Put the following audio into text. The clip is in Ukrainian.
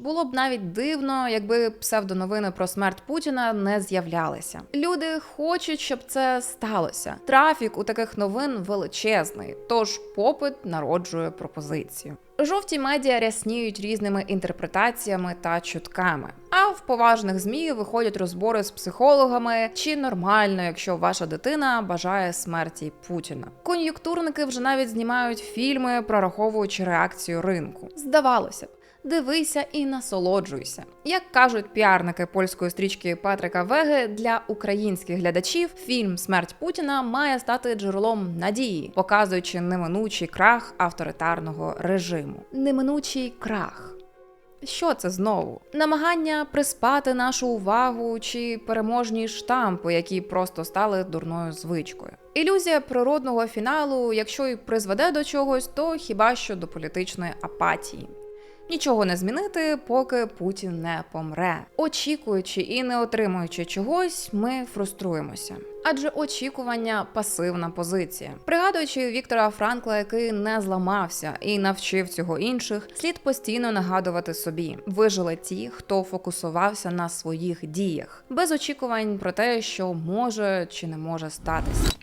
Було б навіть дивно, якби псевдоновини про смерть Путіна не з'являлися. Люди хочуть, щоб це сталося. Трафік у таких новин величезний, тож попит народжує пропозицію. Жовті медіа рясніють різними інтерпретаціями та чутками. А в поважних змі виходять розбори з психологами, чи нормально, якщо ваша дитина бажає смерті Путіна. Кон'юнктурники вже навіть знімають фільми, прораховуючи реакцію ринку. Здавалося б. Дивися і насолоджуйся. Як кажуть піарники польської стрічки Патрика Веги, для українських глядачів фільм Смерть Путіна має стати джерелом надії, показуючи неминучий крах авторитарного режиму. Неминучий крах. Що це знову? Намагання приспати нашу увагу чи переможні штампи, які просто стали дурною звичкою. Ілюзія природного фіналу, якщо і призведе до чогось, то хіба що до політичної апатії. Нічого не змінити, поки Путін не помре. Очікуючи і не отримуючи чогось, ми фруструємося. Адже очікування пасивна позиція. Пригадуючи Віктора Франкла, який не зламався і навчив цього інших, слід постійно нагадувати собі: вижили ті, хто фокусувався на своїх діях, без очікувань про те, що може чи не може статися.